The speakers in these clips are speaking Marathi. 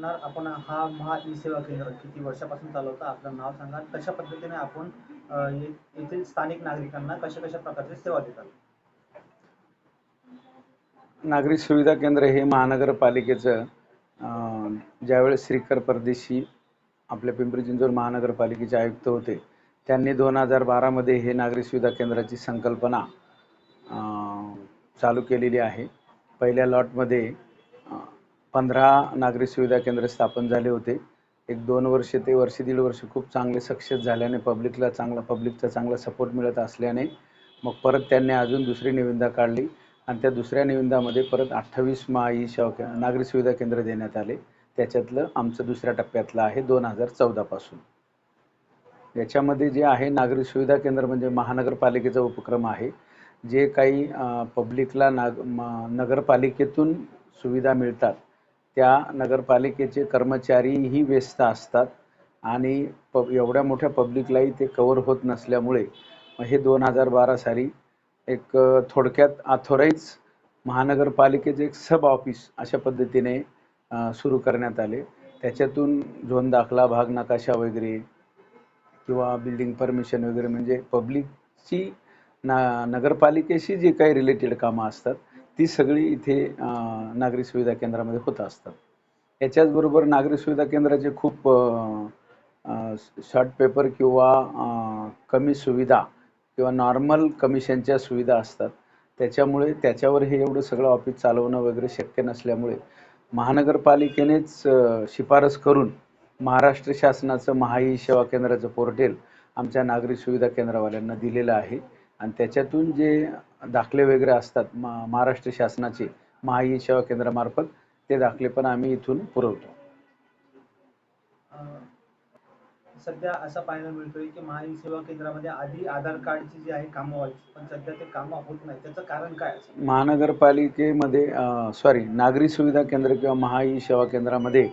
ना आपण हा महा ई सेवा केंद्र किती वर्षापासून चालवता आपलं नाव सांगा. कशा पद्धतीने आपण येथील स्थानिक नागरिकांना कशा कशा प्रकारची सेवा देतात? नागरी सुविधा केंद्र हे महानगरपालिकेचं ज्यावेळेस श्रीकर परदेशी आपल्या पिंपरी चिंचवड महानगरपालिकेचे आयुक्त होते त्यांनी दोन हजार बारामध्ये हे नागरी सुविधा केंद्राची संकल्पना चालू केलेली आहे. पहिल्या लॉटमध्ये पंधरा नागरी सुविधा केंद्र स्थापन झाले होते. एक दोन वर्ष ते वर्ष दीड वर्ष खूप चांगले सक्सेस झाल्याने पब्लिकला चांगला पब्लिकचा चांगला सपोर्ट मिळत असल्याने मग परत त्यांनी अजून दुसरी निविदा काढली. आणि त्या दुसऱ्या निविदामध्ये परत अठ्ठावीस माई शव नागरी सुविधा केंद्र देण्यात आले. त्याच्यातलं आमचं दुसऱ्या टप्प्यातलं आहे दोन हजार चौदापासून याच्यामध्ये जे आहे नागरी सुविधा केंद्र म्हणजे महानगरपालिकेचा उपक्रम आहे. जे काही पब्लिकला नाग म- नगरपालिकेतून सुविधा मिळतात त्या नगरपालिकेचे कर्मचारीही व्यस्त असतात आणि प एवढ्या मोठ्या पब्लिकलाही ते कवर होत नसल्यामुळे हे दोन हजार बारा साली एक थोडक्यात अथोराईज महानगरपालिकेचे एक सब ऑफिस अशा पद्धतीने सुरू करण्यात आले. त्याच्यातून झोन दाखला भाग नकाशा वगैरे किंवा बिल्डिंग परमिशन वगैरे म्हणजे पब्लिकची ना नगरपालिकेशी जी काही रिलेटेड कामं असतात ती सगळी इथे नागरी सुविधा केंद्रामध्ये होत असतात. याच्याचबरोबर नागरी सुविधा केंद्राचे खूप शॉर्ट पेपर किंवा कमी सुविधा किंवा नॉर्मल कमिशनच्या सुविधा असतात. त्याच्यामुळे त्याच्यावर हे एवढं सगळं ऑफिस चालवणं वगैरे शक्य नसल्यामुळे महानगरपालिकेनेच शिफारस करून महाराष्ट्र शासनाचं महाई सेवा केंद्राचं पोर्टेल आमच्या नागरी सुविधा केंद्रवाल्यांना दिलेलं आहे. आणि त्याच्यातून जे दाखले वगैरे असतात मा महाराष्ट्र शासनाचे महाई सेवा केंद्रामार्फत ते दाखले पण आम्ही इथून पुरवतो. सध्या असं पाहायला मिळतोय की महा ई सेवा केंद्रामध्ये आधी आधार कार्डची जी आहे कामं व्हायची पण सध्या ते कामं होत नाही त्याचं कारण काय महानगरपालिकेमध्ये सॉरी नागरी सुविधा केंद्र किंवा महाई सेवा केंद्रामध्ये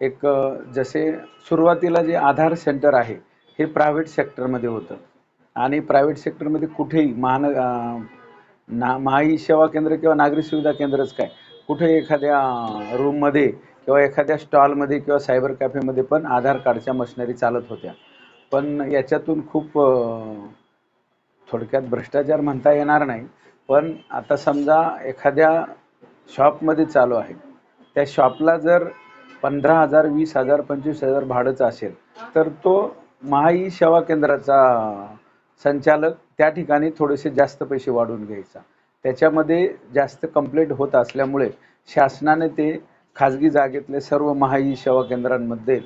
एक जसे सुरुवातीला जे आधार सेंटर आहे हे प्रायव्हेट सेक्टरमध्ये होतं. आणि प्रायव्हेट सेक्टरमध्ये कुठेही महान ना माई सेवा केंद्र किंवा नागरी सुविधा केंद्रच काय? कुठे एखाद्या रूममध्ये किंवा एखाद्या स्टॉलमध्ये किंवा सायबर कॅफेमध्ये पण आधार कार्डच्या मशिनरी चालत होत्या. पण याच्यातून खूप थोडक्यात भ्रष्टाचार म्हणता येणार नाही. पण आता समजा एखाद्या शॉपमध्ये चालू आहे. त्या शॉपला जर पंधरा हजार वीस हजार पंचवीस हजार भाडंच असेल तर तो महाई सेवा केंद्राचा संचालक त्या ठिकाणी थोडेसे जास्त पैसे वाढवून घ्यायचा. त्याच्यामध्ये जास्त कंप्लेंट होत असल्यामुळे शासनाने ते खाजगी जागेतले सर्व महाई सेवा केंद्रांमध्ये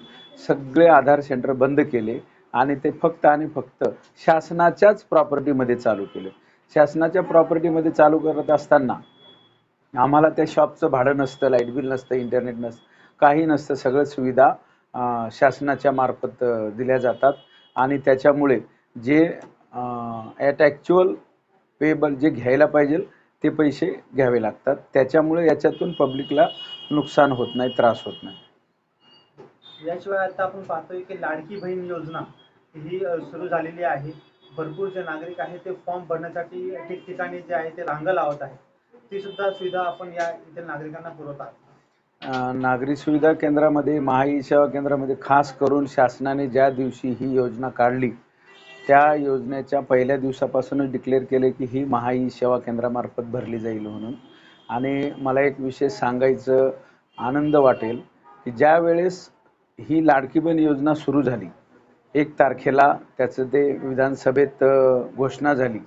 सगळे आधार सेंटर बंद केले आणि ते फक्त आणि फक्त शासनाच्याच प्रॉपर्टीमध्ये चालू केले. शासनाच्या प्रॉपर्टीमध्ये चालू करत असताना आम्हाला त्या शॉपचं भाडं नसतं लाइट बिल नसतं इंटरनेट नसतं काही नसतं सगळं सुविधा शासनाच्या मार्फत दिल्या जातात. आणि त्याच्यामुळे जे ॲट ॲक्च्युअल पेबल जे घ्यायला पाहिजे ते पैसे घ्यावे लागतात. त्याच्यामुळे याच्यातून पब्लिकला नुकसान होत नाही त्रास होत नाही. याशिवाय आता आपण पाहतोय की लाडकी बहीण योजना ही सुरू झालेली आहे. भरपूर जे नागरिक आहेत ते फॉर्म भरण्यासाठी ठिकठिकाणी जे आहे ते रांग लावत आहे ती सुद्धा सुविधा आपण या इथे नागरिकांना पुरवतात. अं, नागरी सुविधा केंद्रामध्ये महाई सेवा केंद्रामध्ये खास करून शासनाने ज्या दिवशी ही योजना काढली त्या योजनेच्या पहिल्या दिवसापासूनच डिक्लेअर केले की ही महाई सेवा केंद्रामार्फत भरली जाईल म्हणून. आणि मला एक विशेष सांगायचं आनंद वाटेल की ज्या वेळेस ही लाडकी बहीण योजना सुरू झाली एक तारखेला त्याचं ते विधानसभेत घोषणा झाली.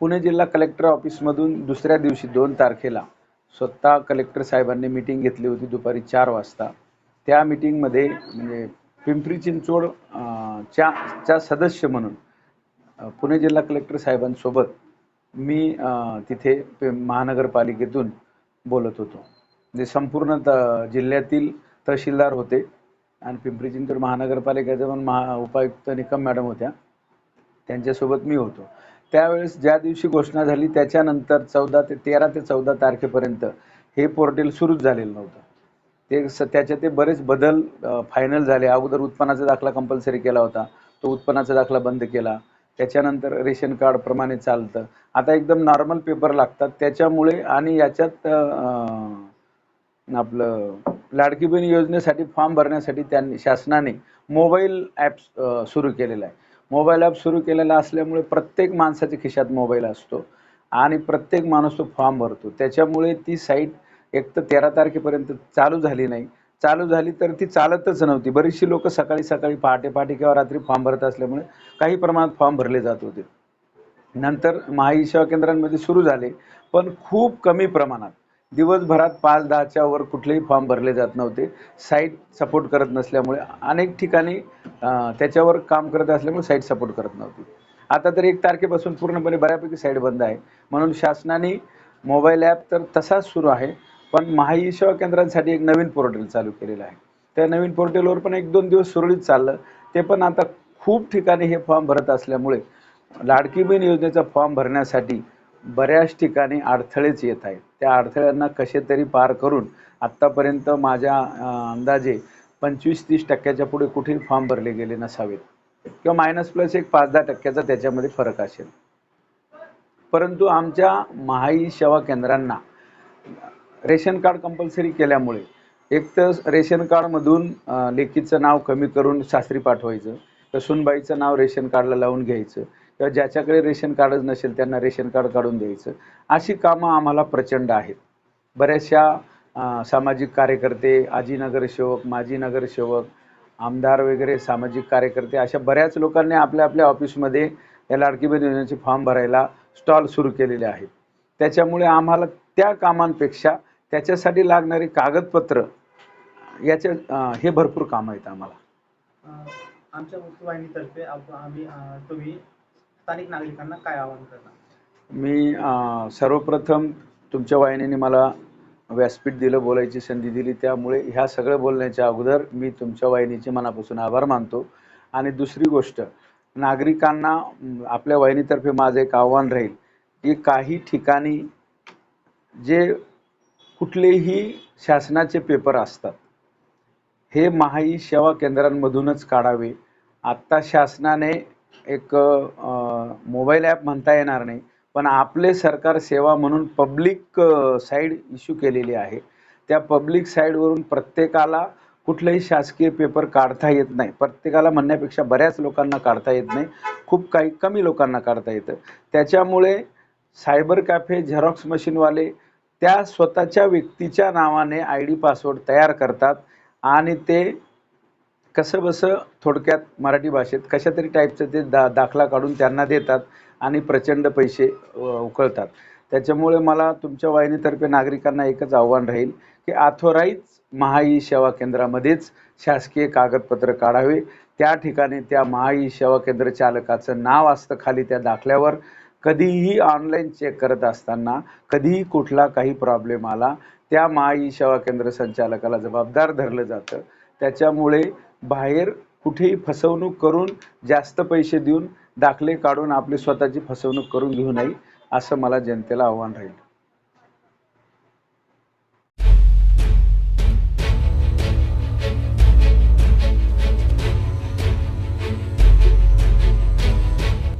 पुणे जिल्हा कलेक्टर ऑफिसमधून दुसऱ्या दिवशी दोन तारखेला स्वतः कलेक्टर साहेबांनी मिटिंग घेतली होती दुपारी चार वाजता. त्या मिटिंगमध्ये म्हणजे पिंपरी चिंचवड च्या च्या सदस्य म्हणून पुणे जिल्हा कलेक्टर साहेबांसोबत मी तिथे महानगरपालिकेतून बोलत होतो. म्हणजे संपूर्ण त जिल्ह्यातील तहसीलदार होते आणि पिंपरी चिंचवड महानगरपालिकेच्या पण महा उपायुक्त निकम मॅडम होत्या. त्यांच्यासोबत मी होतो. त्यावेळेस ज्या दिवशी घोषणा झाली त्याच्यानंतर चौदा ते तेरा ते चौदा तारखेपर्यंत हे पोर्टल सुरूच झालेलं नव्हतं. ते स त्याचे ते बरेच बदल फायनल झाले. अगोदर उत्पन्नाचा दाखला कंपल्सरी केला होता. तो उत्पन्नाचा दाखला बंद केला. त्याच्यानंतर रेशन कार्ड प्रमाणे चालतं. आता एकदम नॉर्मल पेपर लागतात. त्याच्यामुळे आणि याच्यात आपलं लाडकी बहीण योजनेसाठी फॉर्म भरण्यासाठी त्यांनी शासनाने मोबाईल ॲप सुरू केलेलं आहे. मोबाईल ॲप सुरू केलेला असल्यामुळे प्रत्येक माणसाच्या खिशात मोबाईल असतो. आणि प्रत्येक माणूस तो फॉर्म भरतो. त्याच्यामुळे ती साईट एक तर तेरा तारखेपर्यंत चालू झाली नाही. चालू झाली तर ती चालतच नव्हती. बरीचशी लोक सकाळी सकाळी पहाटे पहाटे किंवा रात्री फॉर्म भरत असल्यामुळे काही प्रमाणात फॉर्म भरले जात होते. नंतर महाई सेवा केंद्रांमध्ये सुरू झाले पण खूप कमी प्रमाणात. दिवसभरात पाच दहाच्या वर कुठलेही फॉर्म भरले जात नव्हते. साईट सपोर्ट करत नसल्यामुळे अनेक ठिकाणी त्याच्यावर काम करत असल्यामुळे साईट सपोर्ट करत नव्हती. आता तर एक तारखेपासून पूर्णपणे बऱ्यापैकी साईट बंद आहे. म्हणून शासनाने मोबाईल ॲप तर तसाच सुरू आहे. पण महाई सेवा केंद्रांसाठी एक नवीन पोर्टल चालू केलेलं आहे. त्या नवीन पोर्टलवर पण एक दोन दिवस सुरळीत चाललं. ते पण आता खूप ठिकाणी हे फॉर्म भरत असल्यामुळे लाडकी बहीण योजनेचा फॉर्म भरण्यासाठी बऱ्याच ठिकाणी अडथळेच येत आहेत. त्या अडथळ्यांना कसे तरी पार करून आत्तापर्यंत माझ्या अंदाजे पंचवीस तीस टक्क्याच्या पुढे कुठेही फॉर्म भरले गेले नसावेत. किंवा मायनस प्लस एक पाच दहा टक्क्याचा त्याच्यामध्ये फरक असेल. परंतु आमच्या महाई सेवा केंद्रांना रेशन कार्ड कंपल्सरी केल्यामुळे एक तर रेशन कार्डमधून लेकीचं नाव कमी करून सासरी पाठवायचं तर सुनबाईचं नाव रेशन कार्डला लावून घ्यायचं किंवा ज्याच्याकडे रेशन कार्डच नसेल त्यांना रेशन कार्ड काढून द्यायचं. अशी कामं आम्हाला प्रचंड आहेत. बऱ्याचशा सामाजिक कार्यकर्ते आजी नगरसेवक माजी नगरसेवक आमदार वगैरे सामाजिक कार्यकर्ते अशा बऱ्याच लोकांनी आपल्या आपल्या ऑफिसमध्ये या लाडकी बहीण योजनेचे फॉर्म भरायला स्टॉल सुरू केलेले आहेत. त्याच्यामुळे आम्हाला त्या कामांपेक्षा त्याच्यासाठी लागणारी कागदपत्र याच्या अं, हे भरपूर कामं आहेत आम्हाला. आमच्या मुक्तवाहिनीतर्फे आप- आम्ही तुम्ही स्थानिक नागरिकांना काय आवाहन करणार? मी सर्वप्रथम तुमच्या वाहिनीने मला व्यासपीठ दिलं बोलायची संधी दिली. त्यामुळे ह्या सगळं बोलण्याच्या अगोदर मी तुमच्या वाहिनीचे मनापासून आभार मानतो. आणि दुसरी गोष्ट नागरिकांना आपल्या वाहिनीतर्फे माझं एक आव्हान राहील की काही ठिकाणी जे कुठलेही शासनाचे पेपर असतात. हे महाई सेवा केंद्रांमधूनच काढावे. आत्ता शासनाने एक मोबाईल ॲप म्हणता येणार नाही पण आपले सरकार सेवा म्हणून पब्लिक साईड इश्यू केलेली आहे. त्या पब्लिक साईडवरून प्रत्येकाला कुठलेही शासकीय पेपर काढता येत नाही. प्रत्येकाला म्हणण्यापेक्षा बऱ्याच लोकांना काढता येत नाही. खूप काही कमी लोकांना काढता येतं. त्याच्यामुळे सायबर कॅफे झेरॉक्स मशीनवाले त्या स्वतःच्या व्यक्तीच्या नावाने आय डी पासवर्ड तयार करतात आणि ते कसं बसं थोडक्यात मराठी भाषेत कशा तरी टाईपचं ते दा दाखला काढून त्यांना देतात आणि प्रचंड पैसे उकळतात. त्याच्यामुळे मला तुमच्या वाहिनीतर्फे नागरिकांना एकच आव्हान राहील की ऑथोराईज महाई सेवा केंद्रामध्येच शासकीय कागदपत्र काढावे. त्या ठिकाणी त्या महाई सेवा केंद्र चालकाचं नाव असतं खाली त्या दाखल्यावर. कधीही ऑनलाईन चेक करत असताना कधीही कुठला काही प्रॉब्लेम आला त्या महाई सेवा केंद्र संचालकाला जबाबदार धरलं जातं. त्याच्यामुळे बाहेर कुठेही फसवणूक करून जास्त पैसे देऊन दाखले काढून आपली स्वतःची फसवणूक करून घेऊ नये असं मला जनतेला आव्हान राहील.